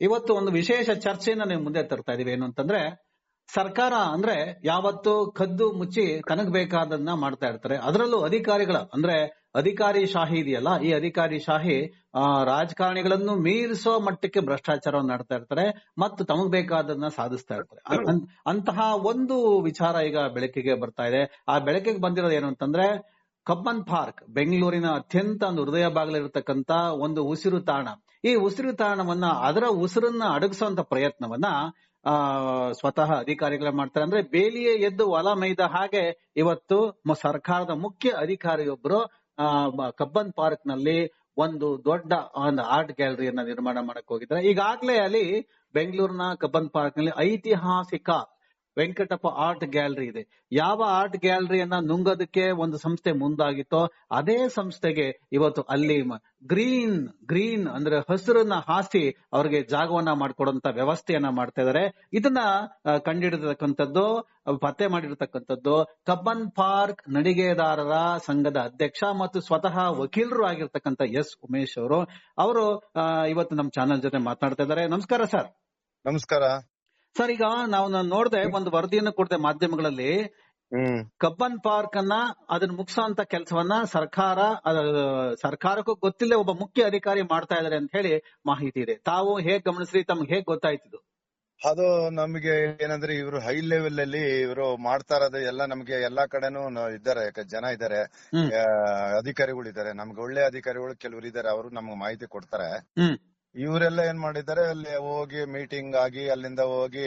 ಇವತ್ತು ಒಂದು ವಿಶೇಷ ಚರ್ಚೆಯನ್ನ ನೀವು ಮುಂದೆ ತರ್ತಾ ಇದೀವಿ. ಏನು ಅಂತಂದ್ರೆ, ಸರ್ಕಾರ ಅಂದ್ರೆ ಯಾವತ್ತು ಕದ್ದು ಮುಚ್ಚಿ ತನಗ್ ಬೇಕಾದನ್ನ ಮಾಡ್ತಾ ಇರ್ತಾರೆ. ಅದರಲ್ಲೂ ಅಧಿಕಾರಿಗಳ, ಅಂದ್ರೆ ಅಧಿಕಾರಿ ಶಾಹಿ ಇದೆಯಲ್ಲ, ಈ ಅಧಿಕಾರಿ ಶಾಹಿ ರಾಜಕಾರಣಿಗಳನ್ನು ಮೀರಿಸೋ ಮಟ್ಟಕ್ಕೆ ಭ್ರಷ್ಟಾಚಾರವನ್ನು ಮಾಡ್ತಾ ಇರ್ತಾರೆ ಮತ್ತು ತಮಗ್ ಬೇಕಾದನ್ನ ಸಾಧಿಸ್ತಾ ಇರ್ತಾರೆ. ಅಂತಹ ಒಂದು ವಿಚಾರ ಈಗ ಬೆಳಕಿಗೆ ಬರ್ತಾ ಇದೆ. ಆ ಬೆಳಕಿಗೆ ಬಂದಿರೋದು ಏನು ಅಂತಂದ್ರೆ ಕಬ್ಬನ್ ಪಾರ್ಕ್, ಬೆಂಗಳೂರಿನ ಅತ್ಯಂತ ಒಂದು ಹೃದಯ ಭಾಗಲಿರತಕ್ಕಂತ ಒಂದು ಉಸಿರು ತಾಣ. ಈ ಉಸಿರು ತಾಣವನ್ನ, ಅದರ ಉಸಿರನ್ನ ಅಡಗಿಸುವಂತ ಪ್ರಯತ್ನವನ್ನ, ಆ, ಸ್ವತಃ ಅಧಿಕಾರಿಗಳೇ ಮಾಡ್ತಾರೆ. ಅಂದ್ರೆ ಬೇಲಿಯೇ ಎದ್ದು ಹೊಲ ಮೈದ ಹಾಗೆ ಇವತ್ತು ಸರ್ಕಾರದ ಮುಖ್ಯ ಅಧಿಕಾರಿಯೊಬ್ಬರು ಕಬ್ಬನ್ ಪಾರ್ಕ್ನಲ್ಲಿ ಒಂದು ದೊಡ್ಡ, ಒಂದು ಆರ್ಟ್ ಗ್ಯಾಲರಿಯನ್ನ ನಿರ್ಮಾಣ ಮಾಡಕ್ ಹೋಗಿದ್ದಾರೆ. ಈಗಾಗ್ಲೇ ಅಲ್ಲಿ ಬೆಂಗಳೂರಿನ ಕಬ್ಬನ್ ಪಾರ್ಕ್ನಲ್ಲಿ ಐತಿಹಾಸಿಕ ವೆಂಕಟಪ್ಪ ಆರ್ಟ್ ಗ್ಯಾಲರಿ ಇದೆ. ಯಾವ ಆರ್ಟ್ ಗ್ಯಾಲರಿಯನ್ನ ನುಂಗೋದಕ್ಕೆ ಒಂದು ಸಂಸ್ಥೆ ಮುಂದಾಗಿತ್ತೋ ಅದೇ ಸಂಸ್ಥೆಗೆ ಇವತ್ತು ಅಲ್ಲಿ ಗ್ರೀನ್ ಗ್ರೀನ್ ಅಂದ್ರೆ ಹಸಿರನ್ನ ಹಾಸಿ ಅವ್ರಿಗೆ ಜಾಗವನ್ನ ಮಾಡ್ಕೊಡಂತ ವ್ಯವಸ್ಥೆಯನ್ನ ಮಾಡ್ತಾ ಇದಾರೆ. ಇದನ್ನ ಆ, ಕಂಡಿಡಿರ್ತಕ್ಕಂಥದ್ದು ಪತ್ತೆ ಮಾಡಿರ್ತಕ್ಕಂಥದ್ದು ಕಬ್ಬನ್ ಪಾರ್ಕ್ ನಡಿಗೆದಾರರ ಸಂಘದ ಅಧ್ಯಕ್ಷ ಮತ್ತು ಸ್ವತಃ ವಕೀಲರು ಆಗಿರ್ತಕ್ಕಂಥ ಎಸ್. ಉಮೇಶ್ ಅವರು. ಅವರು ಇವತ್ತು ನಮ್ಮ ಚಾನೆಲ್ ಜೊತೆ ಮಾತನಾಡ್ತಾ ಇದ್ದಾರೆ ನಮಸ್ಕಾರ ಸರ್. ನಮಸ್ಕಾರ. ಸರ್ ಈಗ ನಾವು ನೋಡಿದೆ ಒಂದು ವರದಿಯನ್ನು ಕೊಡ್ದೆ ಮಾಧ್ಯಮಗಳಲ್ಲಿ. ಹ್ಮ್. ಕಬ್ಬನ್ ಪಾರ್ಕ್ ಅನ್ನ ಅದನ್ನ ಮುಗಿಸೋಂತ ಕೆಲಸವನ್ನ ಸರ್ಕಾರ ಸರ್ಕಾರಕ್ಕೂ ಗೊತ್ತಿಲ್ಲ ಒಬ್ಬ ಮುಖ್ಯ ಅಧಿಕಾರಿ ಮಾಡ್ತಾ ಇದಾರೆ ಅಂತ ಹೇಳಿ ಮಾಹಿತಿ ಇದೆ. ತಾವು ಹೇಗ್ ಗಮನಿಸ್ರಿ ತಮ್ಗೆ ಹೇಗ್ ಗೊತ್ತಾಯ್ತಿದು? ಅದು ನಮಗೆ ಏನಂದ್ರೆ ಇವರು ಹೈ ಲೆವೆಲ್ ಅಲ್ಲಿ ಇವರು ಮಾಡ್ತಾ ಇರೋದು ಎಲ್ಲ ನಮ್ಗೆ ಎಲ್ಲಾ ಕಡೆನೂ ಇದ್ದಾರೆ ಜನ ಇದ್ದಾರೆ. ಅಧಿಕಾರಿಗಳು ಇದ್ದಾರೆ ನಮ್ಗೆ ಒಳ್ಳೆ ಅಧಿಕಾರಿಗಳು ಕೆಲವರು ಇದ್ದಾರೆ ಅವರು ನಮ್ಗೆ ಮಾಹಿತಿ ಕೊಡ್ತಾರೆ. ಇವರೆಲ್ಲ ಏನ್ ಮಾಡಿದ್ದಾರೆ? ಅಲ್ಲಿ ಹೋಗಿ ಮೀಟಿಂಗ್ ಆಗಿ ಅಲ್ಲಿಂದ ಹೋಗಿ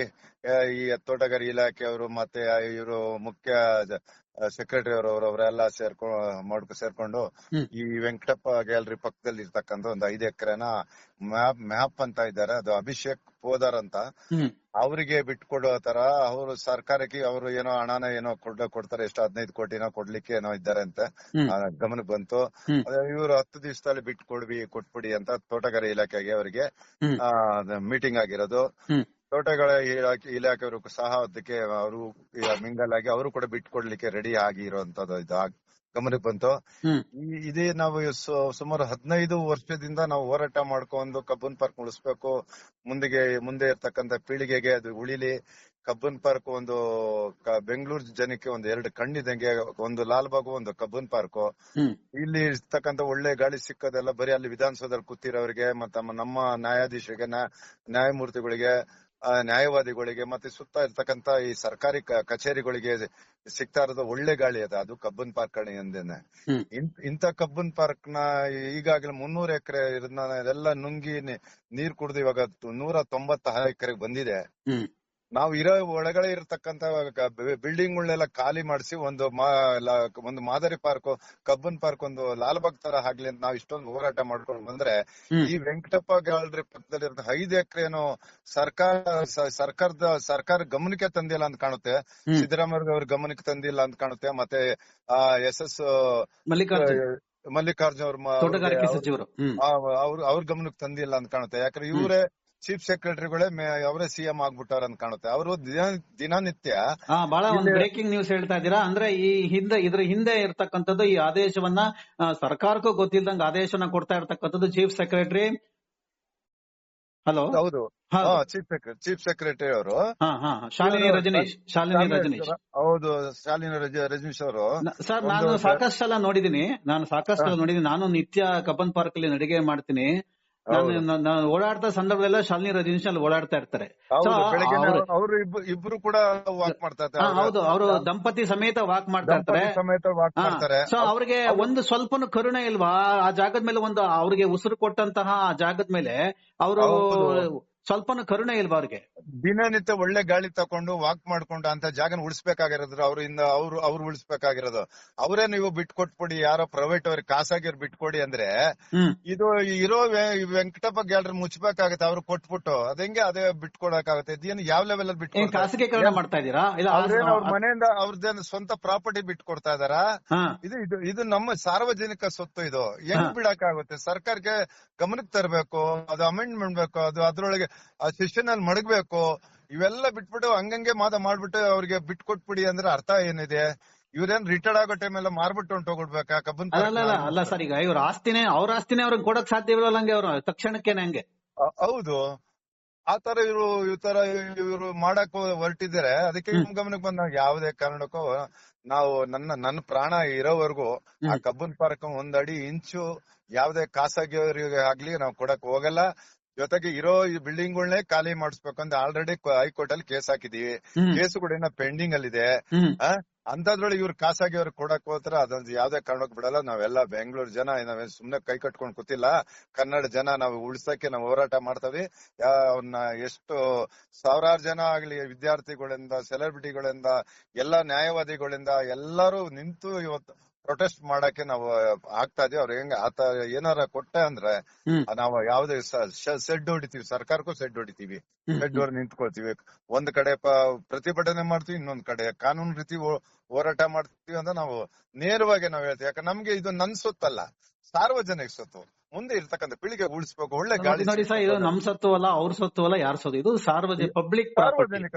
ಈ ತೋಟಗಾರಿ ಇಲಾಖೆಯವರು ಮತ್ತೆ ಇವರು ಮುಖ್ಯ ಸೆಕ್ರೆಟರಿ ಅವರು ಅವರೆಲ್ಲ ಸೇರ್ಕೊಂಡು ಮಾಡ್ಕೊ ಸೇರ್ಕೊಂಡು ಈ ವೆಂಕಟಪ್ಪ ಗ್ಯಾಲರಿ ಪಕ್ಕದಲ್ಲಿ ಇರ್ತಕ್ಕಂತ ಒಂದು ಐದು ಎಕರೆನ ಮ್ಯಾಪ್ ಮ್ಯಾಪ್ ಅಂತ ಇದ್ದಾರೆ ಅದು ಅಭಿಷೇಕ್ ಪೋದಾರ್ ಅಂತ ಅವರಿಗೆ ಬಿಟ್ಕೊಡೋ ತರ ಅವರು ಸರ್ಕಾರಕ್ಕೆ ಅವರು ಏನೋ ಹಣನ ಏನೋ ಕೊಡ ಕೊಡ್ತಾರೆ ಎಷ್ಟು ಹದಿನೈದು ಕೋಟಿನ ಕೊಡ್ಲಿಕ್ಕೆ ಏನೋ ಇದ್ದಾರೆ ಅಂತ. ಗಮನಕ್ಕೆ ಬಂತು. ಇವರು ಹತ್ತು ದಿವಸದಲ್ಲಿ ಬಿಟ್ಕೊಡ್ವಿ ಕೊಟ್ಬಿಡಿ ಅಂತ ತೋಟಗಾರಿ ಇಲಾಖೆಗೆ ಅವರಿಗೆ. ಮೀಟಿಂಗ್ ಆಗಿರೋದು. ತೋಟಗಳ ಇಲಾಖೆ ಇಲಾಖೆಯವರು ಸಹ ಅದಕ್ಕೆ ಅವರು ಮಿಂಗಲ್ ಆಗಿ ಅವರು ಕೂಡ ಬಿಟ್ಕೊಡ್ಲಿಕ್ಕೆ ರೆಡಿ ಆಗಿ ಇರುವಂತದ್ದು ಇದು ಗಮನಕ್ಕೆ ಬಂತು. ಇದೇ ನಾವು ಸುಮಾರು ಹದಿನೈದು ವರ್ಷದಿಂದ ನಾವು ಹೋರಾಟ ಮಾಡ್ಕೊಂಡು ಕಬ್ಬನ್ ಪಾರ್ಕ್ ಉಳಿಸ್ಬೇಕು. ಮುಂದಿಗೆ ಮುಂದೆ ಇರ್ತಕ್ಕಂತ ಪೀಳಿಗೆಗೆ ಅದು ಉಳಿಲಿ. ಕಬ್ಬನ್ ಪಾರ್ಕ್ ಒಂದು ಬೆಂಗಳೂರು ಜನಕ್ಕೆ ಒಂದು ಎರಡು ಕಣ್ಣಿದಂಗೆ ಒಂದು ಲಾಲ್ಬಾಗು ಒಂದು ಕಬ್ಬನ್ ಪಾರ್ಕ್. ಇಲ್ಲಿ ಇರ್ತಕ್ಕಂತ ಒಳ್ಳೆ ಗಾಳಿ ಸಿಕ್ಕದೆಲ್ಲ ಬರೀ ಅಲ್ಲಿ ವಿಧಾನಸೌಧದಲ್ಲಿ ಕೂತಿರೋರಿಗೆ ಮತ್ತೆ ನಮ್ಮ- ನ್ಯಾಯಾಧೀಶರಿಗೆ ನ್ಯಾಯಮೂರ್ತಿಗಳಿಗೆ ನ್ಯಾಯವಾದಿಗಳಿಗೆ ಮತ್ತೆ ಸುತ್ತ ಇರ್ತಕ್ಕಂತ ಈ ಸರ್ಕಾರಿ ಕಚೇರಿಗಳಿಗೆ ಸಿಗ್ತಾ ಇರೋದು ಒಳ್ಳೆ ಗಾಳಿ ಅದ. ಅದು ಕಬ್ಬನ್ ಪಾರ್ಕ್ ಎಂದೇನೆ ಇಂತ ಕಬ್ಬನ್ ಪಾರ್ಕ್ನ ಈಗಾಗಲೇ ಮುನ್ನೂರ ಎಕರೆ ಇದೆಲ್ಲ ನುಂಗಿ ನೀರ್ ಕುಡಿದು ಇವಾಗ ನೂರ ತೊಂಬತ್ತ ಎಕರೆಗೆ ಬಂದಿದೆ. ನಾವು ಇರೋ ಒಳಗಡೆ ಇರತಕ್ಕಂತ ಬಿಲ್ಡಿಂಗ್ ಗಳನ್ನೆಲ್ಲ ಖಾಲಿ ಮಾಡಿಸಿ ಒಂದು ಒಂದು ಮಾದರಿ ಪಾರ್ಕ್ ಕಬ್ಬನ್ ಪಾರ್ಕ್ ಒಂದು ಲಾಲ್ಬಾಗ್ ತರ ಆಗ್ಲಿ ಅಂತ ನಾವು ಇಷ್ಟೊಂದು ಹೋರಾಟ ಮಾಡ್ಕೊಂಡು ಬಂದ್ರೆ ಈ ವೆಂಕಟಪ್ಪ ಗ್ಯಾಲರಿ ಪಕ್ಕದಲ್ಲಿ ಇರೋ ಐದು ಎಕರೆ ಏನು ಸರ್ಕಾರ ಸರ್ಕಾರದ ಸರ್ಕಾರ ಗಮನಕ್ಕೆ ತಂದಿಲ್ಲ ಅಂತ ಕಾಣುತ್ತೆ. ಸಿದ್ದರಾಮಯ್ಯ ಅವ್ರ ಗಮನಕ್ಕೆ ತಂದಿಲ್ಲ ಅಂತ ಕಾಣುತ್ತೆ. ಮತ್ತೆ ಆ ಎಸ್ ಎಸ್ ಮಲ್ಲಿಕಾರ್ಜುನ್. ಅವ್ರ ಅವ್ರ ಗಮನಕ್ಕೆ ತಂದಿಲ್ಲ ಅಂತ ಕಾಣುತ್ತೆ. ಯಾಕಂದ್ರೆ ಇವರೇ ಚೀಫ್ ಸೆಕ್ರೆಟರಿಗಳೇ ಅವರೇ ಸಿಎಂ ಆಗ್ಬಿಟ್ಟಾರ ಅಂತ ಕಾಣುತ್ತೆ. ಅವರು ದಿನನಿತ್ಯ ಬಹಳ ಒಂದು ಬ್ರೇಕಿಂಗ್ ನ್ಯೂಸ್ ಹೇಳ್ತಾ ಇದ್ದೀರಾ? ಅಂದ್ರೆ ಈ ಹಿಂದೆ ಇದ್ರ ಹಿಂದೆ ಇರ್ತಕ್ಕಂಥದ್ದು ಈ ಆದೇಶವನ್ನ ಸರ್ಕಾರಕ್ಕೂ ಗೊತ್ತಿಲ್ದಂಗ ಆದೇಶನ ಕೊಡ್ತಾ ಇರ್ತಕ್ಕಂಥದ್ದು ಚೀಫ್ ಸೆಕ್ರೆಟರಿ. ಹಲೋ? ಹೌದು. ಚೀಫ್ ಸೆಕ್ರೆಟರಿ ಚೀಫ್ ಸೆಕ್ರೆಟರಿ ಅವರು. ಹಾ ಹಾ ಶಾಲಿನಿ ರಜನೀಶ್ ಶಾಲಿನಿ ರಜನೀಶ್. ಹೌದು ಶಾಲಿನಿ ರಜ- ರಜನೀಶ್ ಅವರು. ಸರ್ ನಾನು ಸಾಕಷ್ಟು ಸಲ ನೋಡಿದೀನಿ. ನಾನು ಸಾಕಷ್ಟು ಸಲ ನೋಡಿದೀನಿ. ನಾನು ನಿತ್ಯ ಕಬ್ಬನ್ ಪಾರ್ಕ್ ಅಲ್ಲಿ ನಡಿಗೆ ಮಾಡ್ತೀನಿ. ನಾನು ಓಡಾಡ್ತ ಸಂದರ್ಭದಲ್ಲ ಶಾಲಿನಿ ರಜನೀಶ್ ಅಲ್ಲಿ ಓಡಾಡ್ತಾ ಇರ್ತಾರೆ. ಅವ್ರು- ಇಬ್ರು ಕೂಡ ವಾಕ್ ಮಾಡ್ತಾ ಇರ್ತಾರೆ. ಹೌದು ಅವರು ದಂಪತಿ ಸಮೇತ ವಾಕ್ ಮಾಡ್ತಾ ಇರ್ತಾರೆ. ಸೊ ಅವ್ರಿಗೆ ಒಂದು ಸ್ವಲ್ಪನೂ ಕರುಣೆ ಇಲ್ವಾ? ಆ ಜಾಗದ ಮೇಲೆ ಒಂದು ಅವ್ರಿಗೆ ಉಸಿರು ಕೊಟ್ಟಂತಹ ಆ ಜಾಗದ ಮೇಲೆ ಅವರು. ಸ್ವಲ್ಪನೂ ಕರುಣೆ ಇಲ್ವಾ ಅವ್ರಿಗೆ? ದಿನನಿತ್ಯ ಒಳ್ಳೆ ಗಾಳಿ ತಕೊಂಡು ವಾಕ್ ಮಾಡ್ಕೊಂಡು ಅಂತ ಜಾಗನ ಉಳಿಸ್ಬೇಕಾಗಿರೋದ್ರು ಅವರಿಂದ ಅವ್ರು ಅವ್ರು ಉಳಿಸ್ಬೇಕಾಗಿರೋದು. ಅವರೇ ನೀವು ಬಿಟ್ಕೊಟ್ಬಿಡಿ ಯಾರೋ ಪ್ರೈವೇಟ್ ಅವ್ರಿಗೆ ಖಾಸಗಿಯವ್ರು ಬಿಟ್ಕೊಡಿ ಅಂದ್ರೆ ಇದು ಇರೋ ವೆಂಕಟಪ್ಪ ಗ್ಯಾಲರಿ ಮುಚ್ಚಬೇಕಾಗತ್ತೆ ಅವ್ರು ಕೊಟ್ಬಿಟ್ಟು. ಅದಂಗೆ ಅದೇ ಬಿಟ್ಕೊಡಕ್ಕಾಗತ್ತೆ ಇದೇನು ಯಾವ ಲೆವೆಲ್ ಅಲ್ಲಿ ಖಾಸಗೀಕರಣ ಮಾಡ್ತಾ ಇದೀರಾ ಅವ್ರ ಮನೆಯಿಂದ ಅವ್ರದ್ದೇನು ಸ್ವಂತ ಪ್ರಾಪರ್ಟಿ ಬಿಟ್ಕೊಡ್ತಾ ಇದಾರ ಇದು ಇದು ಇದು ನಮ್ಮ ಸಾರ್ವಜನಿಕ ಸ್ವತ್ತು ಇದು. ಹೆಂಗ್ ಬಿಡಕಾಗುತ್ತೆ? ಬಿಡಕ್ಕಾಗುತ್ತೆ ಸರ್ಕಾರಕ್ಕೆ ಗಮನಕ್ಕೆ ತರಬೇಕು ಅದು ಅಮೆಂಡ್ ಮಾಡ್ಬೇಕು ಅದು ಅದ್ರೊಳಗೆ ಆ ಸೆಷನ್ ಅಲ್ಲಿ ಮಡಗ್ಬೇಕು. ಇವೆಲ್ಲ ಬಿಟ್ಬಿಟ್ಟು ಹಂಗಂಗೆ ಮಾತ ಮಾಡ್ಬಿಟ್ಟು ಅವ್ರಿಗೆ ಬಿಟ್ಕೊಟ್ಬಿಡಿ ಅಂದ್ರೆ ಅರ್ಥ ಏನಿದೆ? ಇವ್ರೇನ್ ರಿಟೈರ್ಡ್ ಆಗೋ ಟೈಮ್ ಎಲ್ಲ ಮಾರ್ಬಿಟ್ಟು ಹೊಂಟೋಗ್ಬಿಡ್ಬೇಕಾ ಕಬ್ಬನ್ ಅಲ್ಲ ಸರ್ ಈಗ ಇವ್ರ ಆಸ್ತಿನೇ ಅವ್ರ ಆಸ್ತಿನೇ ಅವ್ರಿಗೆ ಕೊಡಕ್ ಸಾಧ್ಯವಿಲ್ಲ ಹಂಗೆ ಅವ್ರು ತಕ್ಷಣಕ್ಕೆ ಹಂಗೆ. ಹೌದು. ಆ ತರ ಇವ್ರು ಈ ತರ ಇವ್ರು ಮಾಡಕ್ ಹೊರಟಿದ್ದಾರೆ. ಅದಕ್ಕೆ. ನಿಮ್ ಗಮನಕ್ಕೆ ಬಂದಾಗ ಯಾವುದೇ ಕಾರಣಕ್ಕೂ ನಾವು ನನ್ನ ನನ್ನ ಪ್ರಾಣ ಇರೋವರೆಗೂ ಆ. ಕಬ್ಬನ್ ಪಾರ್ಕ್ ಒಂದ್ ಅಡಿ ಇಂಚು ಯಾವ್ದೇ ಖಾಸಗಿಯವರಿಗೆ ಆಗ್ಲಿ ನಾವು ಕೊಡಕ್ ಹೋಗಲ್ಲ. ಜೊತೆಗೆ ಇರೋ ಈ ಬಿಲ್ಡಿಂಗ್ ಗಳನ್ನೇ ಖಾಲಿ ಮಾಡಿಸ್ಬೇಕು ಅಂತ ಆಲ್ರೆಡಿ ಹೈಕೋರ್ಟ್ ಅಲ್ಲಿ ಕೇಸ್ ಹಾಕಿದೀವಿ. ಕೇಸ್ ಕೂಡ ಇನ್ನ ಪೆಂಡಿಂಗ್ ಅಲ್ಲಿ ಇದೆ ಅಂತದ್ರೊಳಗೆ ಇವ್ರು ಖಾಸಗಿಯವ್ರಿಗೆ ಕೊಡಕ್ ಹೋದ್ರೆ ಅದೊಂದು ಯಾವ್ದೇ ಕಾರಣಕ್ಕೆ ಬಿಡಲ್ಲ. ನಾವೆಲ್ಲ ಬೆಂಗಳೂರು ಜನ ನಾವೇ ಸುಮ್ನೆ ಕೈ ಕಟ್ಕೊಂಡ್ ಕೂತಿಲ್ಲ. ಕನ್ನಡ ಜನ ನಾವು ಉಳಿಸಕ್ಕೆ ನಾವು ಹೋರಾಟ ಮಾಡ್ತೇವೆ. ಅವ್ರನ್ನ ಎಷ್ಟು ಸಾವಿರಾರು ಜನ ಆಗ್ಲಿ ವಿದ್ಯಾರ್ಥಿಗಳಿಂದ ಸೆಲೆಬ್ರಿಟಿಗಳಿಂದ ಎಲ್ಲಾ ನ್ಯಾಯವಾದಿಗಳಿಂದ ಎಲ್ಲರೂ ನಿಂತು ಇವತ್ತು ಪ್ರೊಟೆಸ್ಟ್ ಮಾಡಕ್ಕೆ ನಾವು ಆಗ್ತಾ ಇದೀವಿ. ಅವ್ರು ಹೆಂಗ್ ಆತ ಏನಾರ ಕೊಟ್ಟೆ ಅಂದ್ರೆ ನಾವು ಯಾವ್ದೇ ಸೆಡ್ ಹೊಡಿತೀವಿ. ಸರ್ಕಾರಕ್ಕೂ ಸೆಡ್ ಹೊಡಿತೀವಿ. ಸೆಡ್ ಅವರ ನಿಂತ್ಕೊಳ್ತೀವಿ. ಒಂದ್ ಕಡೆ ಪ್ರತಿಭಟನೆ ಮಾಡ್ತೀವಿ ಇನ್ನೊಂದ್ ಕಡೆ ಕಾನೂನು ರೀತಿ ಹೋರಾಟ ಮಾಡ್ತೀವಿ ಅಂತ ನಾವು ನೇರವಾಗಿ ನಾವು ಹೇಳ್ತೀವಿ. ಯಾಕಂದ್ರೆ ನಮ್ಗೆ ಇದು ನನ್ ಸುತ್ತಲ್ಲ. ಸಾರ್ವಜನಿಕ ಸೊತ್ತು. ಮುಂದೆ ಇರ್ತಕ್ಕಂಥ ಪೀಳಿಗೆ ಉಳಿಸ್ಬೇಕು ಒಳ್ಳೆ ಗಾಳಿ ನೋಡಿ ಸರ್ ಇದು. ನಮ್ ಸತ್ತು ಅಲ್ಲ ಅವ್ರ ಸತ್ತು ಅಲ್ಲ ಯಾರ ಸತ್ತು? ಇದು ಸಾರ್ವಜನಿಕ ಪಬ್ಲಿಕ್ ಸಾರ್ವಜನಿಕ.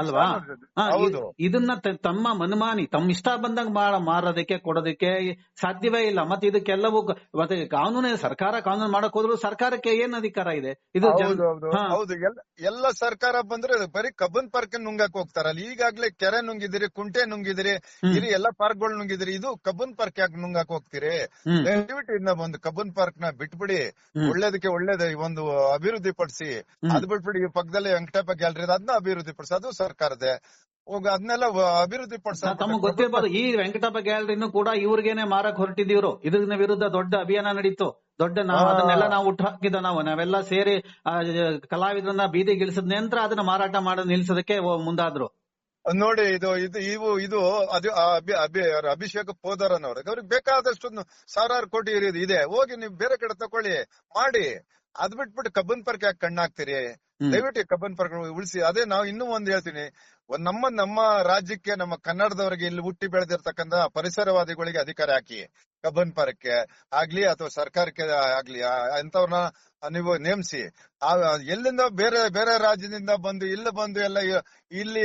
ಅಲ್ವಾ ಇದನ್ನ ತಮ್ಮ ಮನಮಾನಿ ತಮ್ಮ ಇಷ್ಟ ಬಂದಂಗ ಮಾರೋದಕ್ಕೆ ಕೊಡೋದಕ್ಕೆ ಸಾಧ್ಯವೇ ಇಲ್ಲ. ಮತ್ತೆ ಇದಕ್ಕೆಲ್ಲವೂ ಮತ್ತೆ ಕಾನೂನು ಸರ್ಕಾರ ಕಾನೂನು ಮಾಡಕ್ ಹೋದ್ರು ಸರ್ಕಾರಕ್ಕೆ ಏನ್ ಅಧಿಕಾರ ಇದೆ? ಇದು ಹೌದು ಎಲ್ಲ ಸರ್ಕಾರ ಬಂದ್ರೆ ಬರೀ ಕಬ್ಬನ್ ಪಾರ್ಕ್ ನುಂಗಕ್ ಹೋಗ್ತಾರಲ್ಲ ಈಗಾಗ್ಲೇ ಕೆರೆ ನುಂಗಿದಿರಿ ಕುಂಟೆ ನುಂಗಿದಿರಿ. ಇಲ್ಲಿ ಎಲ್ಲಾ ಪಾರ್ಕ್ಗಳು ನುಂಗಿದಿರಿ ಇದು ಕಬ್ಬನ್ ಪಾರ್ಕ್ ಯಾಕೆ ನುಂಗಕ್ ಹೋಗ್ತೀರಿ? ದಯವಿಟ್ಟು ಇದನ್ನ ಬಂದು ಕಬ್ಬನ್ ಪಾರ್ಕ್ನ ಬಿಟ್ಬಿಡಿ. ಒಳ್ಳೇದಕ್ಕೆ ಒಳ್ಳೇದೇ ಈ ಒಂದು ಅಭಿವೃದ್ಧಿ ಪಡಿಸಿ. ಅದ್ ಬಿಟ್ಬಿಡಿ ಈ ಪಕ್ಕದಲ್ಲಿ ವೆಂಕಟಪ್ಪ ಗ್ಯಾಲರಿ ಅದನ್ನ ಅಭಿವೃದ್ಧಿ ಪಡಿಸಿ ಅದು ಸರ್ಕಾರದೇ ಹೋಗ ಅದನ್ನೆಲ್ಲ ಅಭಿವೃದ್ಧಿ ಪಡಿಸ ತಮಗೆ ಗೊತ್ತಿರ್ಬೋದು ಈ ವೆಂಕಟಪ್ಪ ಗ್ಯಾಲರಿನೂ ಕೂಡ ಇವ್ರಿಗೇನೆ ಮಾರಕ್ ಹೊರಟಿದ್ದೀವ್ರು. ಇದ್ರ ವಿರುದ್ಧ ದೊಡ್ಡ ಅಭಿಯಾನ ನಡೀತು. ದೊಡ್ಡ ನಾವು. ಅದನ್ನೆಲ್ಲ ನಾವು ಹುಟ್ಟು ಹಾಕಿದ ನಾವು. ನಾವೆಲ್ಲ ಸೇರಿ ಕಲಾವಿದರನ್ನ ಬೀದಿಗಿಳಿಸಿದ ನಂತರ ಅದನ್ನ ಮಾರಾಟ ಮಾಡಿ ನಿಲ್ಸೋದಕ್ಕೆ ಮುಂದಾದ್ರು. ನೋಡಿ, ಇದು ಇದು, ಇವು, ಇದು, ಅದು ಅಭಿಷೇಕ ಪೋದರನ್ ಅವ್ರಿಗೆ ಅವ್ರಿಗೆ ಬೇಕಾದಷ್ಟು ಸಾವಿರಾರು ಕೋಟಿ ಇದೆ. ಹೋಗಿ ನೀವು ಬೇರೆ ಕಡೆ ತಕೊಳ್ಳಿ. ಮಾಡಿ. ಅದ್ ಬಿಟ್ಬಿಟ್ಟು ಕಬ್ಬನ್ ಪಾರ್ಕ್ ಯಾಕೆ ಕಣ್ಣಾಕ್ತೀರಿ. ದಯವಿಟ್ಟು ಕಬ್ಬನ್ ಪಾರ್ಕ್ ಉಳಿಸಿ. ಅದೇ ನಾವು ಇನ್ನೂ ಒಂದ್ ಹೇಳ್ತೀನಿ. ಒಂದ್ ನಮ್ಮ ನಮ್ಮ ರಾಜ್ಯಕ್ಕೆ ನಮ್ಮ ಕನ್ನಡದವರಿಗೆ ಇಲ್ಲಿ ಹುಟ್ಟಿ ಬೆಳೆದಿರ್ತಕ್ಕಂತ ಪರಿಸರವಾದಿಗಳಿಗೆ ಅಧಿಕಾರ ಹಾಕಿ ಕಬ್ಬನ್ ಪಾರ್ಕ್ ಆಗ್ಲಿ ಅಥವಾ ಸರ್ಕಾರಕ್ಕೆ ಆಗ್ಲಿ ಅಂತವ್ರನ್ನ ನೀವು ನೇಮಿಸಿ. ಎಲ್ಲಿಂದ ಬೇರೆ ಬೇರೆ ರಾಜ್ಯದಿಂದ ಬಂದು ಇಲ್ಲಿ ಬಂದು ಎಲ್ಲ ಇಲ್ಲಿ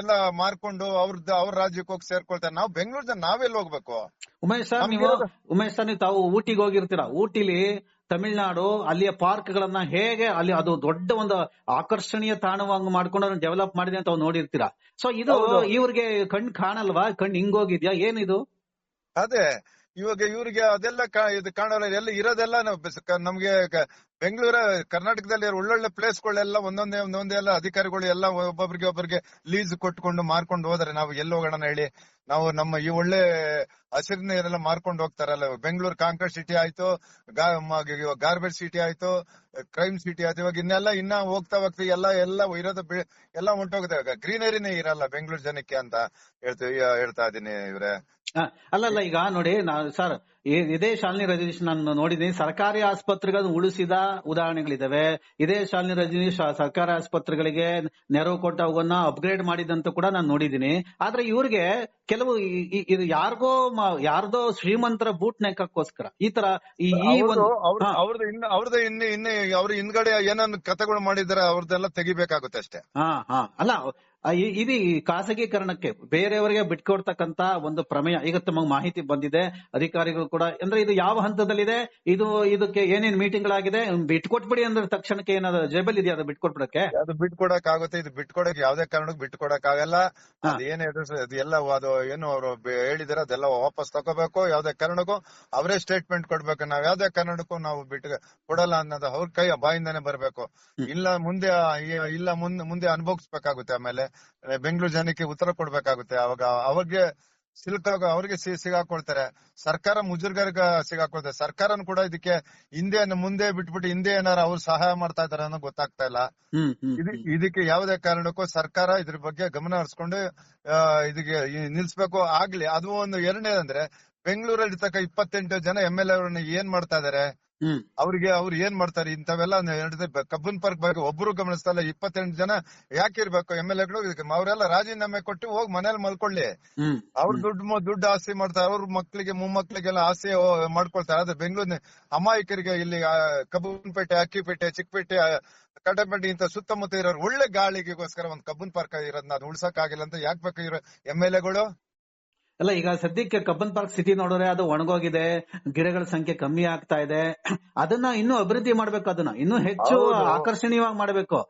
ಎಲ್ಲ ಮಾರ್ಕೊಂಡು ಅವ್ರದ್ದು ಅವ್ರ ರಾಜ್ಯಕ್ಕೆ ಹೋಗಿ ಸೇರ್ಕೊಳ್ತಾರೆ ನಾವು ಬೆಂಗಳೂರ್ ಜನ ನಾವೆಲ್ಲಿ ಹೋಗ್ಬೇಕು? ಉಮೇಶ್ ಸರ್ ನೀವು ಉಮೇಶ್ ಸರ್ ನೀವು ತಾವು ಊಟಿಗೆ ಹೋಗಿರ್ತೀರಾ? ಊಟಿಲಿ ತಮಿಳ್ನಾಡು ಅಲ್ಲಿಯ ಪಾರ್ಕ್ ಗಳನ್ನ ಹೇಗೆ ಅಲ್ಲಿ ಅದು ದೊಡ್ಡ ಒಂದು ಆಕರ್ಷಣೀಯ ತಾಣವಾಗಿ ಮಾಡ್ಕೊಂಡು ಅದನ್ನ ಡೆವಲಪ್ ಮಾಡಿದೆ ಅಂತ ನೋಡಿರ್ತೀರಾ? ಸೊ ಇದು. ಇವ್ರಿಗೆ ಕಣ್ ಕಾಣಲ್ವಾ? ಕಣ್ ಹಿಂಗೋಗಿದ್ಯಾ? ಏನಿದು? ಅದೇ ಇವಾಗ ಇವ್ರಿಗೆ ಅದೆಲ್ಲ ಇದು ಕಾಣಲ್ಲ ಎಲ್ಲ ಇರೋದೆಲ್ಲ ನಮ್ಗೆ ಬೆಂಗಳೂರ, ಕರ್ನಾಟಕದಲ್ಲಿ ಒಳ್ಳೊಳ್ಳೆ ಪ್ಲೇಸ್ಗಳೆಲ್ಲ ಒಂದೊಂದೇ ಒಂದೊಂದೇ ಎಲ್ಲ ಅಧಿಕಾರಿಗಳು ಎಲ್ಲ ಒಬ್ಬೊಬ್ರಿಗೆ ಒಬ್ಬರಿಗೆ ಲೀಸ್ ಕೊಟ್ಕೊಂಡು ಮಾರ್ಕೊಂಡು ಹೋದ್ರೆ ನಾವು ಎಲ್ಲಿ ಹೋಗೋಣ ಹೇಳಿ. ನಾವು ನಮ್ಮ ಈ ಒಳ್ಳೆ ಹಸಿರಿನ ಇದೆಲ್ಲ ಮಾರ್ಕೊಂಡು ಹೋಗ್ತಾರಲ್ಲ, ಬೆಂಗಳೂರು ಕಾಂಕ್ರೀಟ್ ಸಿಟಿ ಆಯ್ತು ಗಾರ್ಬೇಜ್ ಸಿಟಿ ಆಯ್ತು ಕ್ರೈಮ್ ಸಿಟಿ ಆಯ್ತು, ಇವಾಗ ಇನ್ನೆಲ್ಲ ಇನ್ನ ಹೋಗ್ತಾ ಹೋಗ್ತಾ ಎಲ್ಲ ಎಲ್ಲ ಇರೋದು ಎಲ್ಲ ಹೊಂಟೋಗುತ್ತೆ ಗ್ರೀನರಿನೇ ಇರಲ್ಲ ಬೆಂಗಳೂರು ಜನಕ್ಕೆ ಅಂತ ಹೇಳ್ತೀವಿ ಹೇಳ್ತಾ ಇದೀನಿ ಇವ್ರೆ. ಅಲ್ಲ ಈಗ ನೋಡಿ, ನಾ, ಸರ್ ಇದೇ ಶಾಲಿನಿ ರಜನೀಶ್ ನಾನು ನೋಡಿದೀನಿ ಸರ್ಕಾರಿ ಆಸ್ಪತ್ರೆಗಳನ್ನು ಉಳಿಸಿದ ಉದಾಹರಣೆಗಳಿದಾವೆ. ಇದೇ ಶಾಲಿನಿ ರಜನೀಶ್ ಸರ್ಕಾರಿ ಆಸ್ಪತ್ರೆಗಳಿಗೆ ನೆರವು ಕೊಟ್ಟ ಅವನ್ನ ಅಪ್ಗ್ರೇಡ್ ಮಾಡಿದಂತ ಕೂಡ ನಾನು ನೋಡಿದೀನಿ ಆದ್ರೆ ಇವ್ರಿಗೆ ಕೆಲವು ಇದು ಯಾರಿಗೋ ಯಾರ್ದೋ ಶ್ರೀಮಂತರ ಬೂಟ್ ನೆಕ್ಕಕ್ಕೋಸ್ಕರ ಈ ತರ ಈ. ಅವ್ರದ್ದು ಇನ್ನು ಅವ್ರದ್ದು ಇನ್ನು ಇನ್ನು ಅವ್ರ ಹಿಂದ್ಗಡೆ ಏನನ್ನ ಕಥೆಗಳು ಮಾಡಿದಾರೆ ಅವ್ರದ್ದೆಲ್ಲ ತೆಗಿಬೇಕಾಗುತ್ತೆ ಅಷ್ಟೇ. ಹಾ ಹಾ. ಅಲ್ಲ ಇದು ಈ ಖಾಸಗೀಕರಣಕ್ಕೆ ಬೇರೆಯವರಿಗೆ ಬಿಟ್ಕೊಡ್ತಕ್ಕಂತ ಒಂದು ಪ್ರಮೇಯ ಈಗ ತಮಗೆ ಮಾಹಿತಿ ಬಂದಿದೆ ಅಧಿಕಾರಿಗಳು ಕೂಡ ಅಂದ್ರೆ ಇದು ಯಾವ ಹಂತದಲ್ಲಿದೆ ಇದು ಇದಕ್ಕೆ ಏನೇನ್ ಮೀಟಿಂಗ್ ಗಳಾಗಿದೆ ಬಿಟ್ಕೊಟ್ಬಿಡಿ ಅಂದ್ರೆ ತಕ್ಷಣಕ್ಕೆ ಏನಾದ್ರು ಜೇಬಲ್ ಇದೆಯಾ ಅದು ಬಿಟ್ಕೊಟ್ಬಿಡಕ್ಕೆ? ಅದು ಬಿಟ್ಕೊಡಕ್ ಆಗುತ್ತೆ ಇದು ಬಿಟ್ಕೊಡಕ್ ಯಾವ್ದೇ ಕಾರಣಕ್ಕೂ ಬಿಟ್ಕೊಡಕ್ ಆಗಲ್ಲ. ಅದೇನೇ ಎಲ್ಲ ಅದು ಏನು ಅವರು ಹೇಳಿದಾರೆ ಅದೆಲ್ಲ ವಾಪಸ್ ತಗೋಬೇಕು ಯಾವ್ದೇ ಕಾರಣಕ್ಕೂ ಅವರೇ ಸ್ಟೇಟ್ಮೆಂಟ್ ಕೊಡ್ಬೇಕು. ನಾವ್ ಯಾವ್ದೇ ಕಾರಣಕ್ಕೂ ನಾವು ಬಿಟ್ ಕೊಡಲ್ಲ ಅನ್ನೋದು ಅವ್ರ ಕೈ ಬಾಯಿಂದಾನೆ ಬರ್ಬೇಕು. ಇಲ್ಲ ಮುಂದೆ ಇಲ್ಲ ಮುಂದೆ ಮುಂದೆ ಅನುಭವಿಸ್ಬೇಕಾಗುತ್ತೆ ಆಮೇಲೆ. ಬೆಂಗಳೂರು ಜನಕ್ಕೆ ಉತ್ತರ ಕೊಡ್ಬೇಕಾಗುತ್ತೆ. ಅವಾಗ ಅವಾಗ ಸಿಲ್ಕ್ ಅವ್ರಿಗೆ ಸಿ- ಸಿಗಾಕೊಳ್ತಾರೆ ಸರ್ಕಾರ ಮುಜುರ್ಗರಿಗೆ ಸಿಗಾಕೊಳ್ತಾರೆ ಸರ್ಕಾರನು ಕೂಡ ಇದಕ್ಕೆ ಹಿಂದೆ ಮುಂದೆ ಬಿಟ್ಬಿಟ್ಟು ಹಿಂದೆ ಏನಾರ ಅವ್ರು ಸಹಾಯ ಮಾಡ್ತಾ ಇದಾರೆ ಅನ್ನೋ ಗೊತ್ತಾಗ್ತಾ ಇಲ್ಲ. ಇದಕ್ಕೆ ಯಾವುದೇ ಕಾರಣಕ್ಕೂ ಸರ್ಕಾರ ಇದ್ರ ಬಗ್ಗೆ ಗಮನ ಹರಿಸ್ಕೊಂಡು ಇದಕ್ಕೆ ನಿಲ್ಸ್ಬೇಕು ಆಗ್ಲಿ. ಅದು ಒಂದು ಎರಡನೇದಂದ್ರೆ ಬೆಂಗಳೂರಲ್ಲಿ ಇರ್ತಕ್ಕ ಇಪ್ಪತ್ತೆಂಟು ಜನ ಎಂ ಎಲ್ ಏನ್ ಮಾಡ್ತಾ ಇದಾರೆ? ಅವ್ರಿಗೆ ಅವ್ರು ಏನ್ ಮಾಡ್ತಾರೆ ಇಂಥವೆಲ್ಲ ಕಬ್ಬನ್ ಪಾರ್ಕ್ ಬಗ್ಗೆ ಒಬ್ರು ಗಮನಿಸ್ತಾ ಇಲ್ಲ. ಇಪ್ಪತ್ತೆಂಟು ಜನ ಯಾಕಿರ್ಬೇಕು ಎಂ ಎಲ್ ಎಗಳು ಅವರೆಲ್ಲ ರಾಜೀನಾಮೆ ಕೊಟ್ಟು ಹೋಗಿ ಮನೇಲಿ ಮಲ್ಕೊಳ್ಳಿ. ಅವ್ರ ದುಡ್ಡು ದುಡ್ಡು ಆಸ್ತಿ ಮಾಡ್ತಾರೆ. ಅವ್ರ ಮಕ್ಳಿಗೆ ಮೊಮ್ಮಕ್ಳಿಗೆಲ್ಲ ಆಸೆ ಮಾಡ್ಕೊಳ್ತಾರೆ. ಆದ್ರೆ ಬೆಂಗಳೂರಿನ ಅಮಾಯಕರಿಗೆ ಇಲ್ಲಿ ಕಬ್ಬನ್ಪೇಟೆ ಅಕ್ಕಿಪೇಟೆ ಚಿಕ್ಕಪೇಟೆ ಆ, ಕಡಪೇಟೆ ಇಂತ ಸುತ್ತಮುತ್ತ ಇರೋರು ಒಳ್ಳೆ ಗಾಳಿಗೋಸ್ಕರ ಒಂದ್ ಕಬ್ಬನ್ ಪಾರ್ಕ್ ಇರೋದ್ ನಾನು ಉಳ್ಸಕ್ ಆಗಿಲ್ಲ ಅಂತ ಯಾಕೆ ಬೇಕು ಇರೋ ಎಂ ಎಲ್ ಎಗಳು? ಅಲ್ಲ ಈಗ ಸದ್ಯಕ್ಕೆ ಕಬ್ಬನ್ ಪಾರ್ಕ್ ಸಿಟಿ ನೋಡಿದ್ರೆ ಅದು ಒಣಗೋಗಿದೆ ಗಿಡಗಳ ಸಂಖ್ಯೆ ಕಮ್ಮಿ ಆಗ್ತಾ ಇದೆ ಅದನ್ನ ಇನ್ನೂ ಅಭಿವೃದ್ಧಿ ಮಾಡ್ಬೇಕು ಅದನ್ನ ಇನ್ನೂ ಹೆಚ್ಚು. ಆಕರ್ಷಣೀಯವಾಗಿ ಮಾಡ್ಬೇಕು.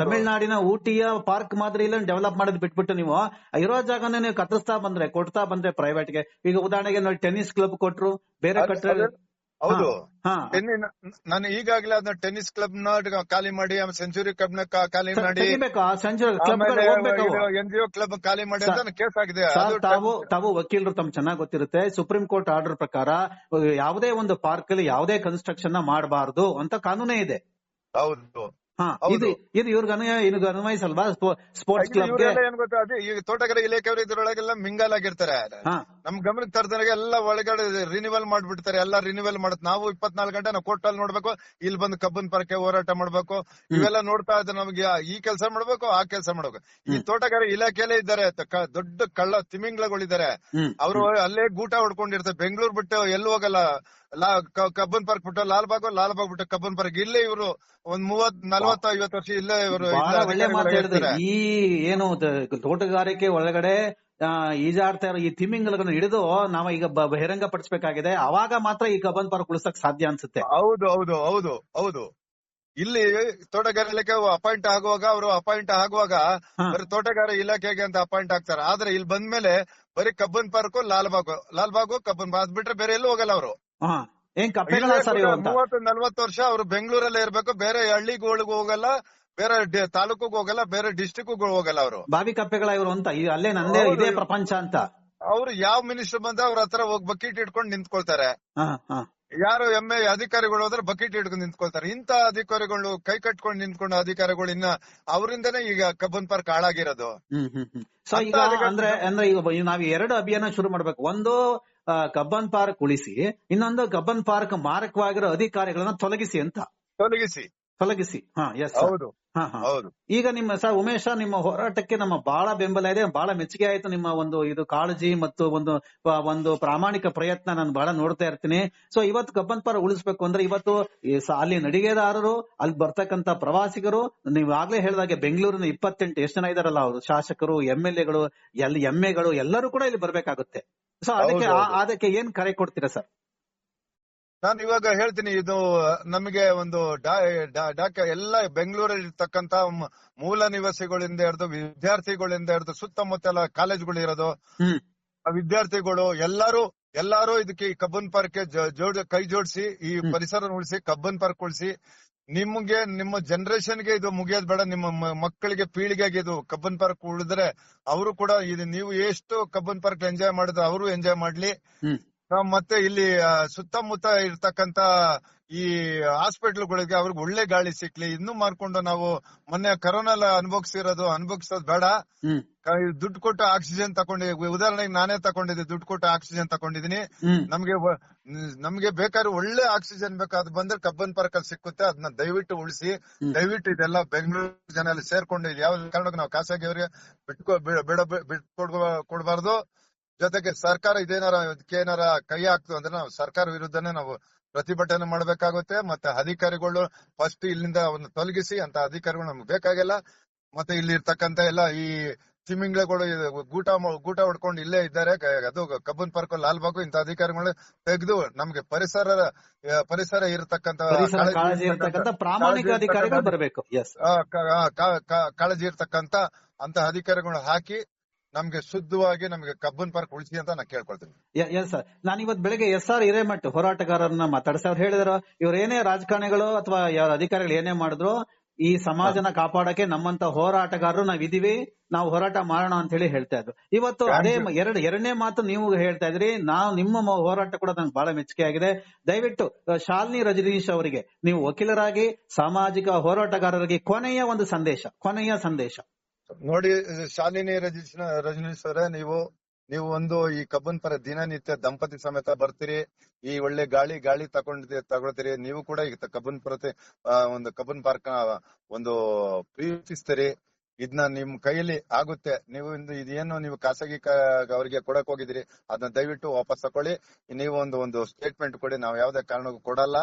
ತಮಿಳ್ನಾಡಿನ ಊಟಿಯ ಪಾರ್ಕ್ ಮಾದರಿ ಇಲ್ಲ ಡೆವಲಪ್ ಮಾಡೋದ್ ಬಿಟ್ಬಿಟ್ಟು ನೀವು ಇರೋ ಜಾಗನ ನೀವು ಕತ್ತರಿಸ್ತಾ ಬಂದ್ರೆ ಕೊಡ್ತಾ ಬಂದ್ರೆ ಪ್ರೈವೇಟ್ಗೆ ಈಗ ಉದಾಹರಣೆಗೆ ನೋಡಿ ಟೆನ್ನಿಸ್ ಕ್ಲಬ್ ಕೊಟ್ರು ಬೇರೆ ಕಟ್ಟರೆ ಹೌದು. ನಾನು ಈಗಾಗಲೇ ಅದನ್ನ ಟೆನ್ನಿಸ್ ಕ್ಲಬ್ನ ಖಾಲಿ ಮಾಡಿ ಆಮೇಲೆ ಸೆಂಚುರಿ ಕ್ಲಬ್ನ ಖಾಲಿ ಮಾಡಿ. ಎನ್ ಜಿ ಕ್ಲಬ್ ಖಾಲಿ ಮಾಡಿ ಅಂತ ಕೇಸ್ ಆಗಿದೆ. ತಾವು ತಾವು ವಕೀಲರು ತಮ್ ಚೆನ್ನಾಗಿ ಗೊತ್ತಿರುತ್ತೆ. ಸುಪ್ರೀಂ ಕೋರ್ಟ್ ಆರ್ಡರ್ ಪ್ರಕಾರ ಯಾವುದೇ ಒಂದು ಪಾರ್ಕ್ ಅಲ್ಲಿ ಯಾವುದೇ ಕನ್ಸ್ಟ್ರಕ್ಷನ್ ಮಾಡಬಾರದು ಅಂತ ಕಾನೂನೇ ಇದೆ. ಹೌದು. ಇದು ಇದು ಇವ್ರಿಗೆ ಅನ್ವಯ ಇವ್ರಿಗೆ ಅನ್ವಯಿಸಲ್ವಾ? ಸ್ಪೋರ್ಟ್ಸ್ ಕ್ಲಬ್ ಏನ್ ಗೊತ್ತಾ ಅದೇ ಈಗ ತೋಟಗಾರಿಕೆ ಇಲಾಖೆಯವರು ಇದ್ರೊಳಗೆಲ್ಲ ಮಿಂಗಲ್ ಆಗಿರ್ತಾರೆ. ನಮ್ ಗಮನಕ್ಕೆ ತರದಾಗ ಎಲ್ಲ ಒಳಗಡೆ ರಿನಿವಲ್ ಮಾಡ್ಬಿಡ್ತಾರೆ. ಎಲ್ಲ ರಿನಿವಲ್ ಮಾಡುತ್ತೆ. ನಾವು ಇಪ್ಪತ್ನಾಲ್ಕು ಗಂಟೆ ನಾವು ಕೋರ್ಟ್ ಅಲ್ಲಿ ನೋಡ್ಬೇಕು. ಇಲ್ಲಿ ಬಂದು ಕಬ್ಬನ್ ಪರಕೆ ಹೋರಾಟ ಮಾಡ್ಬೇಕು. ಇವೆಲ್ಲ ನೋಡ್ತಾ ಇದ್ರೆ ನಮ್ಗೆ ಈ ಕೆಲಸ ಮಾಡ್ಬೇಕು ಆ ಕೆಲಸ ಮಾಡ್ಬೇಕು. ಈ ತೋಟಗಾರಿಕೆ ಇಲಾಖೆಯಲ್ಲೇ ಇದ್ದಾರೆ. ದೊಡ್ಡ ಕಳ್ಳ ತಿಮಿಂಗ್ಳಗಳಿದ್ದಾರೆ ಅವರು ಅಲ್ಲೇ ಗೂಟ ಹೊಡ್ಕೊಂಡಿರ್ತಾರೆ. ಬೆಂಗಳೂರು ಬಿಟ್ಟು ಎಲ್ಲೂ ಹೋಗಲ್ಲ? ಲಾ ಕಬ್ಬನ್ ಪಾರ್ಕ್ ಬಿಟ್ಟು ಲಾಲ್ಬಾಗ್ ಲಾಲ್ಬಾಗ್ ಬಿಟ್ಟು ಕಬ್ಬನ್ ಪಾರ್ಕ್. ಇಲ್ಲೇ ಇವರು ಒಂದ್ ಮೂವತ್ ನಲ್ವತ್ತ ಐವತ್ತು ವರ್ಷ ಇಲ್ಲೇ ಇವರು ಒಳ್ಳೆ ಮಾತು ಹೇಳಿದ್ರೆ. ಈ ಏನು ತೋಟಗಾರಿಕೆ ಒಳಗಡೆ ಈಜಾಡ್ತಾ ಇರೋ ಈ ತಿಮಿಂಗಲಗಳನ್ನು ಹಿಡಿದು ನಾವು ಈಗ ಬಹಿರಂಗ ಪಡಿಸಬೇಕಾಗಿದೆ. ಅವಾಗ ಮಾತ್ರ ಈ ಕಬ್ಬನ್ ಪಾರ್ಕ್ ಉಳಿಸಕ್ ಸಾಧ್ಯ ಅನ್ಸುತ್ತೆ. ಹೌದು ಹೌದು ಹೌದು ಹೌದು. ಇಲ್ಲಿ ತೋಟಗಾರಿಕೆ ಇಲಾಖೆ ಅಪಾಯಿಂಟ್ ಆಗುವಾಗ ಅವರು ಅಪಾಯಿಂಟ್ ಆಗುವಾಗ. ಬರೀ ತೋಟಗಾರ ಇಲಾಖೆಗೆ ಅಂತ ಅಪಾಯಿಂಟ್ ಆಗ್ತಾರೆ. ಆದ್ರೆ ಇಲ್ಲಿ ಬಂದ್ಮೇಲೆ ಬರೀ Cubbon Park Lalbagh Lalbagh Cubbon Park ಬಿಟ್ರೆ ಬೇರೆ ಎಲ್ಲೂ ಹೋಗಲ್ಲ ಅವರು. ಏನ್ ಕಪ್ಪೆಗಳ ಸರ್ ಮೂವತ್ತು ನಲ್ವತ್ತು ವರ್ಷ ಅವ್ರು ಬೆಂಗಳೂರಲ್ಲೇ ಇರ್ಬೇಕು. ಬೇರೆ ಹಳ್ಳಿಗಳಿಗೆ ಹೋಗಲ್ಲ ಬೇರೆ ತಾಲೂಕಿಗೆ ಹೋಗಲ್ಲ ಬೇರೆ ಡಿಸ್ಟಿಕ್ ಹೋಗಲ್ಲ ಅವರು. ಬಾವಿ ಕಪ್ಪೆಗಳ ಇವರು ಅಂತ. ಅಲ್ಲೇ ನಂದೇ ಇದೇ ಪ್ರಪಂಚ ಅಂತ. ಅವ್ರು ಯಾವ ಮಿನಿಸ್ಟರ್ ಬಂದ ಅವ್ರ ಹತ್ರ ಹೋಗಿ ಬಕೆಟ್ ಇಟ್ಕೊಂಡು ನಿಂತ್ಕೊಳ್ತಾರೆ. ಯಾರು ಎಮ್ಮೆ ಅಧಿಕಾರಿಗಳು ಹೋದ್ರೆ ಬಕೆಟ್ ಹಿಡ್ಕೊಂಡು ನಿಂತ್ಕೊಳ್ತಾರೆ. ಇಂತ ಅಧಿಕಾರಿಗಳು ಕೈ ಕಟ್ಕೊಂಡು ನಿಂತ್ಕೊಂಡು ಅಧಿಕಾರಿಗಳು ಇನ್ನ ಅವರಿಂದನೇ ಈಗ ಕಬ್ಬನ್ ಪಾರ್ಕ್ ಹಾಳಾಗಿರೋದು. ಹ್ಮ್ ಹ್ಮ್ ಹ್ಮ್. ಸೊ ಈಗ ಅಂದ್ರೆ ಅಂದ್ರೆ ಈಗ ನಾವ್ ಎರಡು ಅಭಿಯಾನ ಶುರು ಮಾಡ್ಬೇಕು. ಒಂದು ಕಬ್ಬನ್ ಪಾರ್ಕ್ ಉಳಿಸಿ ಇನ್ನೊಂದು ಕಬ್ಬನ್ ಪಾರ್ಕ್ ಮಾರಕವಾಗಿರೋ ಅಧಿಕಾರಿಗಳನ್ನ ತೊಲಗಿಸಿ ಅಂತ. ತೊಲಗಿಸಿ. ತೊಲಗಿಸಿ. ಹಾ ಎಸ್ ಹೌದು. ಹಾ ಹಾ. ಹೌದು. ಈಗ ನಿಮ್ಮ ಸರ್ ಉಮೇಶ ನಿಮ್ಮ ಹೋರಾಟಕ್ಕೆ ನಮ್ಮ ಬಹಳ ಬೆಂಬಲ ಇದೆ. ಬಹಳ ಮೆಚ್ಚುಗೆ ಆಯ್ತು ನಿಮ್ಮ ಒಂದು ಇದು ಕಾಳಜಿ ಮತ್ತು ಒಂದು ಒಂದು ಪ್ರಾಮಾಣಿಕ ಪ್ರಯತ್ನ ನಾನು ಬಹಳ ನೋಡ್ತಾ ಇರ್ತೀನಿ. ಸೊ ಇವತ್ತು ಕಬ್ಬನ್ ಪರ ಉಳಿಸ್ಬೇಕು ಅಂದ್ರೆ ಇವತ್ತು ಅಲ್ಲಿ ನಡಿಗೆದಾರರು ಅಲ್ಲಿ ಬರ್ತಕ್ಕಂತ ಪ್ರವಾಸಿಗರು ನೀವು ಆಗ್ಲೇ ಹೇಳಿದಾಗೆ ಬೆಂಗಳೂರಿನ ಇಪ್ಪತ್ತೆಂಟು ಎಷ್ಟು ಜನ ಇದಾರಲ್ಲ ಅವರು? ಶಾಸಕರು ಎಂ ಎಲ್ ಎಗಳು ಎಲ್ ಎಮ್ಮೆಗಳು ಎಲ್ಲರೂ ಕೂಡ ಇಲ್ಲಿ ಬರ್ಬೇಕಾಗುತ್ತೆ. ಸೊ ಅದಕ್ಕೆ ಅದಕ್ಕೆ ಏನ್ ಕರೆ ಕೊಡ್ತೀರಾ ಸರ್ ನಾನು ಇವಾಗ ಹೇಳ್ತೀನಿ ಇದು ನಮಗೆ ಒಂದು ಡಾಕ ಎಲ್ಲ ಬೆಂಗಳೂರಲ್ಲಿ ಇರ್ತಕ್ಕಂತ ಮೂಲ ನಿವಾಸಿಗಳಿಂದ ಹಿಡಿದು ವಿದ್ಯಾರ್ಥಿಗಳಿಂದ ಹಿಡಿದು ಸುತ್ತಮುತ್ತಲ ಕಾಲೇಜ್ಗಳು ಇರೋದು. ವಿದ್ಯಾರ್ಥಿಗಳು ಎಲ್ಲಾರು ಎಲ್ಲಾರು ಇದಕ್ಕೆ ಈ ಕಬ್ಬನ್ ಪಾರ್ಕ್ ಜೋಡ್ ಕೈ ಜೋಡಿಸಿ ಈ ಪರಿಸರ ಉಳಿಸಿ ಕಬ್ಬನ್ ಪಾರ್ಕ್ ಉಳಿಸಿ ನಿಮ್ಗೆ ನಿಮ್ಮ ಜನರೇಷನ್ಗೆ ಇದು ಮುಗಿಯೋದ್ ಬೇಡ ನಿಮ್ಮ ಮಕ್ಕಳಿಗೆ ಪೀಳಿಗೆಗೆ ಇದು ಕಬ್ಬನ್ ಪಾರ್ಕ್ ಉಳಿದ್ರೆ ಅವರು ಕೂಡ ಇದು ನೀವು ಎಷ್ಟು ಕಬ್ಬನ್ ಪಾರ್ಕ್ ಎಂಜಾಯ್ ಮಾಡಿದ್ರೆ ಅವರು ಎಂಜಾಯ್ ಮಾಡ್ಲಿ. ಮತ್ತೆ ಇಲ್ಲಿ ಸುತ್ತಮುತ್ತ ಇರ್ತಕ್ಕಂತ ಈ ಹಾಸ್ಪಿಟಲ್ಗಳಿಗೆ ಅವ್ರಿಗೆ ಒಳ್ಳೆ ಗಾಳಿ ಸಿಕ್ಲಿ. ಇನ್ನು ಮಾಡ್ಕೊಂಡು ನಾವು ಮೊನ್ನೆ ಕರೋನಾ ಅನುಭವಿಸಿರೋದು ಅನುಭವಿಸೋದು ಬೇಡ. ದುಡ್ಡು ಕೊಟ್ಟು ಆಕ್ಸಿಜನ್ ತಗೊಂಡಿ ಉದಾಹರಣೆಗೆ ನಾನೇ ತಗೊಂಡಿದ್ದೆ ದುಡ್ಡು ಕೊಟ್ಟು ಆಕ್ಸಿಜನ್ ತಗೊಂಡಿದೀನಿ ನಮ್ಗೆ ನಮ್ಗೆ ಬೇಕಾದ್ರೆ ಒಳ್ಳೆ ಆಕ್ಸಿಜನ್ ಬೇಕು ಅದು ಬಂದ್ರೆ ಕಬ್ಬನ್ ಪಾರ್ಕ್ ಅಲ್ಲಿ ಸಿಕ್ಕುತ್ತೆ ಅದನ್ನ ದಯವಿಟ್ಟು ಉಳಿಸಿ. ದಯವಿಟ್ಟು ಇದೆಲ್ಲ ಬೆಂಗಳೂರು ಜನ ಅಲ್ಲಿ ಸೇರ್ಕೊಂಡು ಯಾವ ಕಾರಣಕ್ಕೆ ನಾವು ಖಾಸಗಿಯವರಿಗೆ ಬಿಟ್ಕೊ ಬಿಡ ಬಿಡ- ಕೊಡ್ಬಾರ್ದು. ಜೊತೆಗೆ ಸರ್ಕಾರ ಇದೇನಾರ ಏನಾರ ಕೈ ಹಾಕ್ತು ಅಂದ್ರೆ ನಾವು ಸರ್ಕಾರ ವಿರುದ್ಧನೇ ನಾವು ಪ್ರತಿಭಟನೆ ಮಾಡ್ಬೇಕಾಗುತ್ತೆ. ಮತ್ತೆ ಅಧಿಕಾರಿಗಳು ಫಸ್ಟ್ ಇಲ್ಲಿಂದ ಅವನ್ನ ತೊಲಗಿಸಿ ಅಂತ ಅಧಿಕಾರಿಗಳು ನಮ್ಗೆ ಬೇಕಾಗಿಲ್ಲ. ಮತ್ತೆ ಇಲ್ಲಿ ಇರ್ತಕ್ಕಂತ ಎಲ್ಲ ಈ ತಿಮಿಂಗ್ಳಗಳು ಗೂಟ ಗೂಟ ಹೊಡ್ಕೊಂಡು ಇಲ್ಲೇ ಇದ್ದಾರೆ. ಅದು ಕಬ್ಬನ್ ಪಾರ್ಕ್ ಲಾಲ್ಬಾಗು ಇಂತ ಅಧಿಕಾರಿಗಳು ತೆಗೆದು ನಮ್ಗೆ ಪರಿಸರ ಪರಿಸರ ಇರತಕ್ಕಂತ ಕಾಳಜಿ ಇರ್ತಕ್ಕಂತ ಅಂತ ಅಧಿಕಾರಿಗಳು ಹಾಕಿ ನಮ್ಗೆ ಶುದ್ಧವಾಗಿ ನಮ್ಗೆ ಕಬ್ಬನ್ ಪಾರ್ಕ್ ಉಳಿಸಿ ಅಂತ ನಾನು ಕೇಳ್ಕೊಳ್ತೀನಿ. Yes sir. ನಾನು ಇವತ್ತು ಬೆಳಗ್ಗೆ ಎಸ್ ಆರ್ ಹಿರೇಮಠ್ ಹೋರಾಟಗಾರರನ್ನ ಮಾತಾಡಿಸಿ ಅವ್ರು ಹೇಳಿದ್ರು. ಇವ್ರು ಏನೇ ರಾಜಕಾರಣಿಗಳು ಅಥವಾ ಯಾರ ಅಧಿಕಾರಿಗಳು ಏನೇ ಮಾಡಿದ್ರು ಈ ಸಮಾಜನ ಕಾಪಾಡಕ್ಕೆ ನಮ್ಮಂತ ಹೋರಾಟಗಾರರು ನಾವ್ ಇದೀವಿ ನಾವು ಹೋರಾಟ ಮಾಡೋಣ ಅಂತ ಹೇಳಿ ಹೇಳ್ತಾ ಇದ್ರು. ಇವತ್ತು ಅದೇ. ಎರಡು ಎರಡನೇ ಮಾತು ನೀವು ಹೇಳ್ತಾ ಇದ್ರಿ. ನಾವು ನಿಮ್ಮ ಹೋರಾಟ ಕೂಡ ನಂಗೆ ಬಹಳ ಮೆಚ್ಚುಗೆ ಆಗಿದೆ. ದಯವಿಟ್ಟು ಶಾಲಿನಿ ರಜನೀಶ್ ಅವರಿಗೆ ನೀವು ವಕೀಲರಾಗಿ ಸಾಮಾಜಿಕ ಹೋರಾಟಗಾರರಿಗೆ ಕೊನೆಯ ಒಂದು ಸಂದೇಶ ಕೊನೆಯ ಸಂದೇಶ. ನೋಡಿ, ಶಾಲಿನಿ ರಜನೀಶ್ ರಜನೀಶ್ ಅವರೇ, ನೀವು ನೀವು ಒಂದು ಈ ಕಬ್ಬನ್ ಪರ ದಿನನಿತ್ಯ ದಂಪತಿ ಸಮೇತ ಬರ್ತೀರಿ, ಈ ಒಳ್ಳೆ ಗಾಳಿ ಗಾಳಿ ತಗೊಂಡ್, ತಗೊಳ್ತೀರಿ, ನೀವು ಕೂಡ ಈಗ ಕಬ್ಬನ್ ಪರತೆ ಒಂದು ಕಬ್ಬನ್ ಪಾರ್ಕ್ ಒಂದು ಪ್ರೀತಿಸ್ತೀರಿ. ಇದನ್ನ ನಿಮ್ ಕೈಯಲ್ಲಿ ಆಗುತ್ತೆ. ನೀವು ಇಂದು ಇದೇನು ನೀವು ಖಾಸಗಿ ಅವರಿಗೆ ಕೊಡಕ್ ಹೋಗಿದಿರಿ ಅದನ್ನ ದಯವಿಟ್ಟು ವಾಪಸ್ ತಕೊಳ್ಳಿ. ನೀವು ಒಂದು ಒಂದು ಸ್ಟೇಟ್ಮೆಂಟ್ ಕೊಡಿ, ನಾವು ಯಾವ್ದೇ ಕಾರಣಕ್ಕೂ ಕೊಡಲ್ಲ.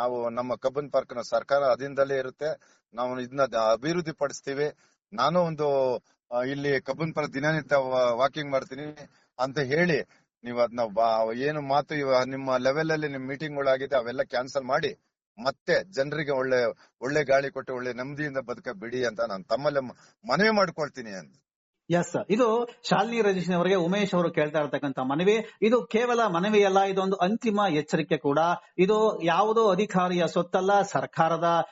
ನಾವು ನಮ್ಮ ಕಬ್ಬನ್ ಪಾರ್ಕ್ನ ಸರ್ಕಾರ ಅಧೀನದಲ್ಲೇ ಇರುತ್ತೆ. ನಾವು ಇದನ್ನ ಅಭಿವೃದ್ಧಿ ಪಡಿಸ್ತೀವಿ ನಾನು ಒಂದು ಇಲ್ಲಿ ಕಬ್ಬನ್ ಪರ ದಿನನಿತ್ಯ ವಾಕಿಂಗ್ ಮಾಡ್ತೀನಿ ಅಂತ ಹೇಳಿ, ನೀವು ಅದನ್ನ ಏನು ಮಾತು ನಿಮ್ಮ ಲೆವೆಲ್ ಅಲ್ಲಿ ನಿಮ್ ಮೀಟಿಂಗ್ ಆಗಿದೆ ಅವೆಲ್ಲ ಕ್ಯಾನ್ಸಲ್ ಮಾಡಿ, ಮತ್ತೆ ಜನರಿಗೆ ಒಳ್ಳೆ ಒಳ್ಳೆ ಗಾಳಿ ಕೊಟ್ಟು ಒಳ್ಳೆ ನೆಮ್ಮದಿಯಿಂದ ಬದುಕ ಬಿಡಿ ಅಂತ ನಾನು ತಮ್ಮಲ್ಲೇ ಮನವಿ ಮಾಡ್ಕೊಳ್ತೀನಿ ಅಂತ ಎಸ್ ಇದು ಶಾಲಿನಿ ರಜೇಶ್ ಅವರಿಗೆ, ಉಮೇಶ್ ಅವರು ಕೇಳ್ತಾ ಇರತಕ್ಕಂತ ಮನವಿ. ಇದು ಕೇವಲ ಮನವಿ ಅಲ್ಲ, ಇದೊಂದು ಅಂತಿಮ ಎಚ್ಚರಿಕೆ ಕೂಡ. ಇದು ಯಾವುದೋ ಅಧಿಕಾರಿಯ ಸೊತ್ತಲ್ಲ, ಸರ್ಕಾರದ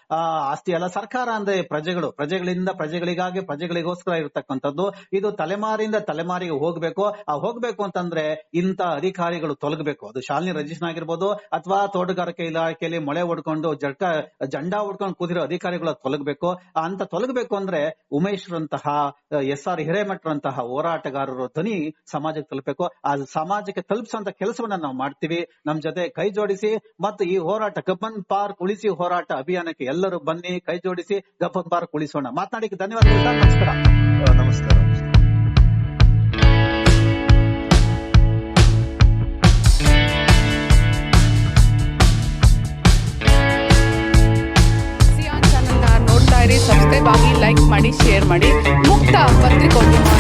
ಆಸ್ತಿ ಅಲ್ಲ. ಸರ್ಕಾರ ಅಂದ್ರೆ ಪ್ರಜೆಗಳು. ಪ್ರಜೆಗಳಿಂದ ಪ್ರಜೆಗಳಿಗಾಗಿ, ಪ್ರಜೆಗಳಿಗೋಸ್ಕರ ಇರತಕ್ಕಂಥದ್ದು. ಇದು ತಲೆಮಾರಿಂದ ತಲೆಮಾರಿಗೆ ಹೋಗ್ಬೇಕು. ಆ, ಹೋಗ್ಬೇಕು ಅಂತಂದ್ರೆ ಇಂತ ಅಧಿಕಾರಿಗಳು ತೊಲಗಬೇಕು. ಅದು ಶಾಲಿನಿ ರಜೇಶ್ ಆಗಿರ್ಬೋದು, ಅಥವಾ ತೋಟಗಾರಿಕೆ ಇಲಾಖೆಯಲ್ಲಿ ಮೊಳೆ ಹೊಡ್ಕೊಂಡು ಜಡ್ಕ, ಜಂಡಾ ಹೊಡ್ಕೊಂಡು ಕೂತಿರೋ ಅಧಿಕಾರಿಗಳು ತೊಲಗಬೇಕು. ಅಂತ ತೊಲಗಬೇಕು ಅಂದ್ರೆ ಉಮೇಶ್ ರಂತಹ ಎಸ್ ಆರ್ ಹಿರೇಮಠರಂತಹ ಹೋರಾಟಗಾರರು ಧ್ವನಿ ಸಮಾಜಕ್ಕೆ ತಲುಪಬೇಕು. ಆ ಸಮಾಜಕ್ಕೆ ತಲುಪಿಸುವಂತ ಕೆಲಸವನ್ನ ನಾವು ಮಾಡ್ತೀವಿ. ನಮ್ ಜೊತೆ ಕೈ ಜೋಡಿಸಿ ಮತ್ತು ಈ ಹೋರಾಟ ಗಬ್ಬನ್ ಪಾರ್ಕ್ ಉಳಿಸಿ ಹೋರಾಟ ಅಭಿಯಾನಕ್ಕೆ ಎಲ್ಲರೂ ಬನ್ನಿ. ಕೈ ಜೋಡಿಸಿ ಗಬ್ಬನ್ ಪಾರ್ಕ್ ಉಳಿಸೋಣ. ಮಾತನಾಡಿಕ್ಕೆ ಧನ್ಯವಾದಗಳು ನಮಸ್ಕಾರ. ನಮಸ್ಕಾರ ಸಬ್ಸ್ಕ್ರೈಬ್ ಆಗಿ ಲೈಕ್ ಮಾಡಿ ಶೇರ್ ಮಾಡಿ. Patrick.